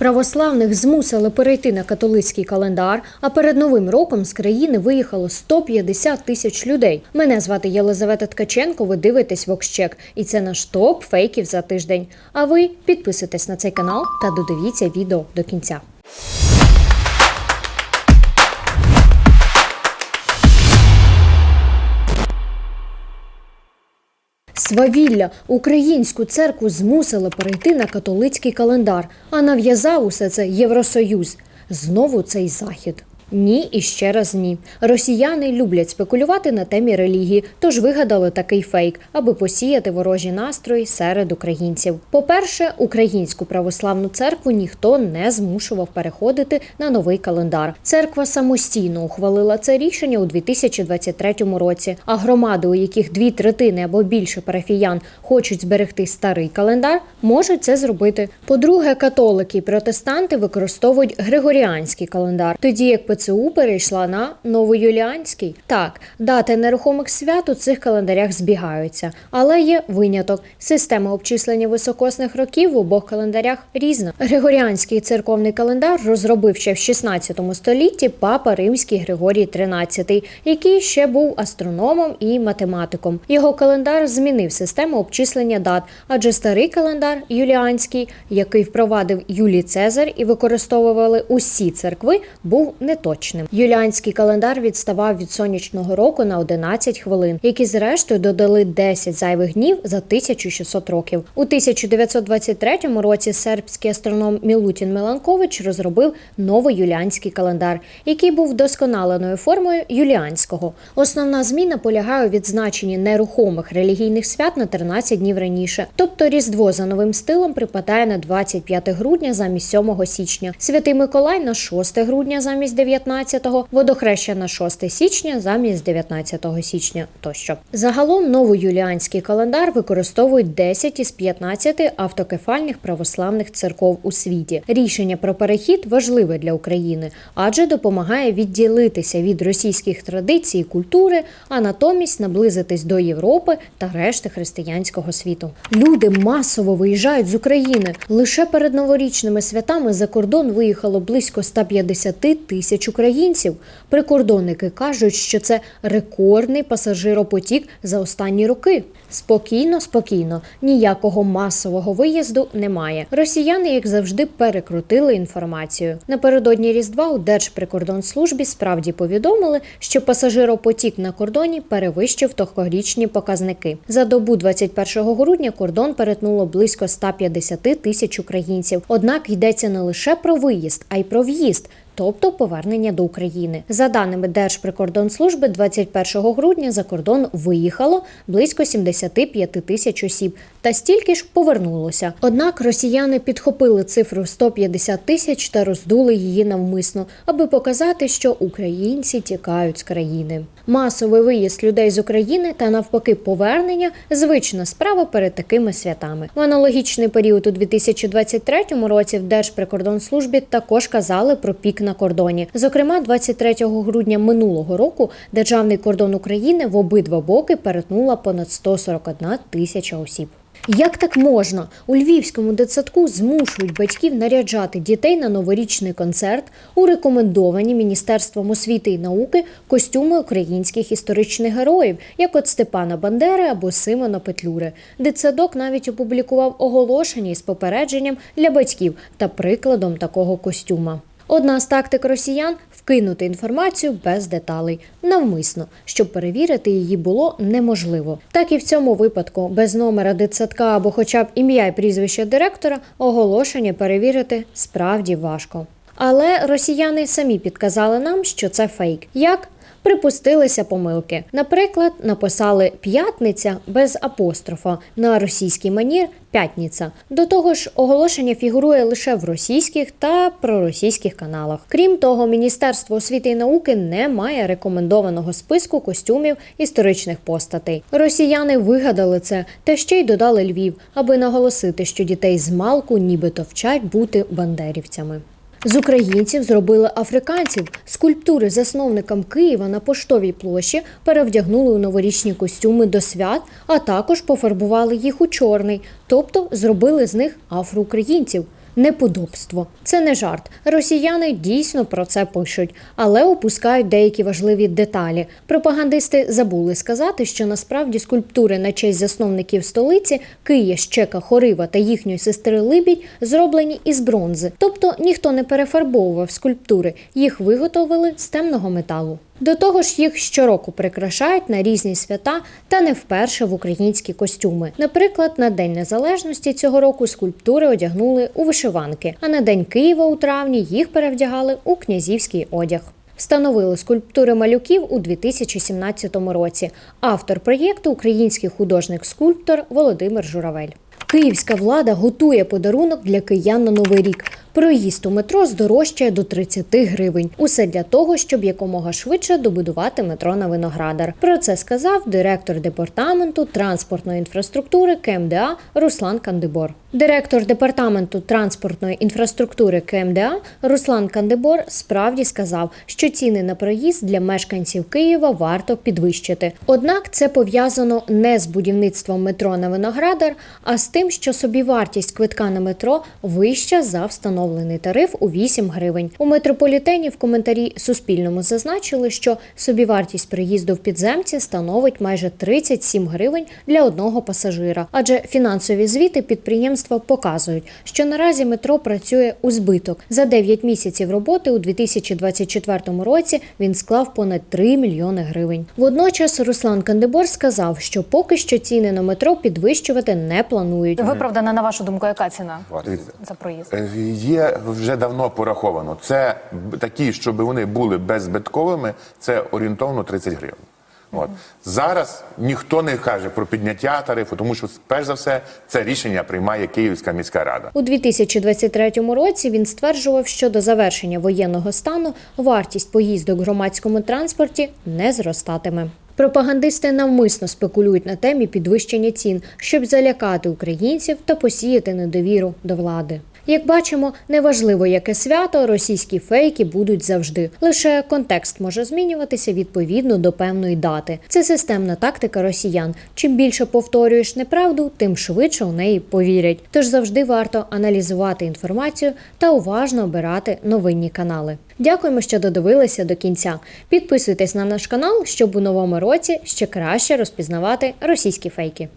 Православних змусили перейти на католицький календар, а перед новим роком з країни виїхало 150 тисяч людей. Мене звати Єлизавета Ткаченко. Ви дивитесь Вокщек, і це наш топ фейків за тиждень. А ви підписуйтесь на цей канал та додивіться відео до кінця. Свавілля українську церкву змусили перейти на католицький календар, а нав'язав усе це Євросоюз. Знову цей захід. Ні і ще раз ні. Росіяни люблять спекулювати на темі релігії, тож вигадали такий фейк, аби посіяти ворожі настрої серед українців. По-перше, українську православну церкву ніхто не змушував переходити на новий календар. Церква самостійно ухвалила це рішення у 2023 році. А громади, у яких дві третини або більше парафіян хочуть зберегти старий календар, можуть це зробити. По-друге, католики і протестанти використовують григоріанський календар, тоді як ПЦУ перейшла на новоюліанський. Так, дати нерухомих свят у цих календарях збігаються, але є виняток. Система обчислення високосних років в обох календарях різна. Григоріанський церковний календар розробив ще в 16 столітті папа Римський Григорій XIII, який ще був астрономом і математиком. Його календар змінив систему обчислення дат, адже старий календар юліанський, який впровадив Юлій Цезар і використовували усі церкви, був неточним. Юліанський календар відставав від сонячного року на 11 хвилин, які зрештою додали 10 зайвих днів за 1600 років. У 1923 році сербський астроном Мілутін Меланкович розробив новий юліанський календар, який був вдосконаленою формою юліанського. Основна зміна полягає у відзначенні нерухомих релігійних свят на 13 днів раніше. Тобто Різдво за новим стилом припадає на 25 грудня замість 7 січня, Святий Миколай на 6 грудня замість 19-го, водохреща на 6 січня замість 19 січня тощо. Загалом новоюліанський календар використовують 10 із 15 автокефальних православних церков у світі. Рішення про перехід важливе для України, адже допомагає відділитися від російських традицій і культури, а натомість наблизитись до Європи та решти християнського світу. Люди масово виїжджають з України. Лише перед новорічними святами за кордон виїхало близько 150 тисяч українців. Прикордонники кажуть, що це рекордний пасажиропотік за останні роки. Спокійно, спокійно, ніякого масового виїзду немає. Росіяни, як завжди, перекрутили інформацію. Напередодні Різдва у Держприкордонслужбі справді повідомили, що пасажиропотік на кордоні перевищив тогорічні показники. За добу 21 грудня кордон перетнуло близько 150 тисяч українців. Однак йдеться не лише про виїзд, а й про в'їзд. Тобто повернення до України за даними Держприкордонслужби, 21 грудня за кордон виїхало близько 75 тисяч осіб, та стільки ж повернулося. Однак росіяни підхопили цифру 150 тисяч та роздули її навмисно, аби показати, що українці тікають з країни. Масовий виїзд людей з України та навпаки повернення звична справа перед такими святами. В аналогічний період у 2023 році в Держприкордонслужбі також казали про пік на кордоні. Зокрема, 23 грудня минулого року державний кордон України в обидва боки перетнула понад 141 тисяча осіб. Як так можна? У львівському дитсадку змушують батьків наряджати дітей на новорічний концерт у рекомендовані Міністерством освіти і науки костюми українських історичних героїв, як от Степана Бандери або Симона Петлюри. Дитсадок навіть опублікував оголошення із попередженням для батьків та прикладом такого костюма. Одна з тактик росіян вкинути інформацію без деталей, навмисно, щоб перевірити її було неможливо. Так і в цьому випадку, без номера дитсадка або хоча б ім'я і прізвище директора, оголошення перевірити справді важко. Але росіяни самі підказали нам, що це фейк. Як? Припустилися помилки. Наприклад, написали п'ятниця без апострофа на російський манір п'ятниця. До того ж, оголошення фігурує лише в російських та проросійських каналах. Крім того, Міністерство освіти і науки не має рекомендованого списку костюмів історичних постатей. Росіяни вигадали це та ще й додали Львів, аби наголосити, що дітей з малку нібито вчать бути бандерівцями. З українців зробили африканців. Скульптури засновникам Києва на поштовій площі перевдягнули у новорічні костюми до свят, а також пофарбували їх у чорний, тобто зробили з них афроукраїнців. Неподобство. Це не жарт. Росіяни дійсно про це пишуть, але опускають деякі важливі деталі. Пропагандисти забули сказати, що насправді скульптури на честь засновників столиці Кия, Щека, Хорива та їхньої сестри Либідь зроблені із бронзи. Тобто ніхто не перефарбовував скульптури, їх виготовили з темного металу. До того ж, їх щороку прикрашають на різні свята та не вперше в українські костюми. Наприклад, на День Незалежності цього року скульптури одягнули у вишиванки, а на День Києва у травні їх перевдягали у князівський одяг. Встановили скульптури малюків у 2017 році. Автор проєкту український художник-скульптор Володимир Журавель. Київська влада готує подарунок для киян на новий рік. Проїзд у метро здорожчає до 30 гривень. Усе для того, щоб якомога швидше добудувати метро на Виноградар. Про це сказав директор департаменту транспортної інфраструктури КМДА Руслан Кандибор. Директор департаменту транспортної інфраструктури КМДА Руслан Кандибор справді сказав, що ціни на проїзд для мешканців Києва варто підвищити. Однак це пов'язано не з будівництвом метро на Виноградар, а з тим, що собівартість квитка на метро вища за встановлений тариф у 8 гривень. У метрополітені в коментарі Суспільному зазначили, що собівартість приїзду в підземці становить майже 37 гривень для одного пасажира, адже фінансові звіти підприємства показують, що наразі метро працює у збиток. За 9 місяців роботи у 2024 році він склав понад 3 мільйони гривень. Водночас Руслан Кандибор сказав, що поки що ціни на метро підвищувати не планують. Виправдана, на вашу думку, яка ціна за проїзд? Є вже давно пораховано. Це такі, щоб вони були беззбитковими, це орієнтовно 30 гривень. От зараз ніхто не каже про підняття тарифу, тому що перш за все це рішення приймає Київська міська рада. У 2023 році він стверджував, що до завершення воєнного стану вартість поїздок в громадському транспорті не зростатиме. Пропагандисти навмисно спекулюють на темі підвищення цін, щоб залякати українців та посіяти недовіру до влади. Як бачимо, неважливо яке свято, російські фейки будуть завжди. Лише контекст може змінюватися відповідно до певної дати. Це системна тактика росіян. Чим більше повторюєш неправду, тим швидше у неї повірять. Тож завжди варто аналізувати інформацію та уважно обирати новинні канали. Дякуємо, що додивилися до кінця. Підписуйтесь на наш канал, щоб у новому році ще краще розпізнавати російські фейки.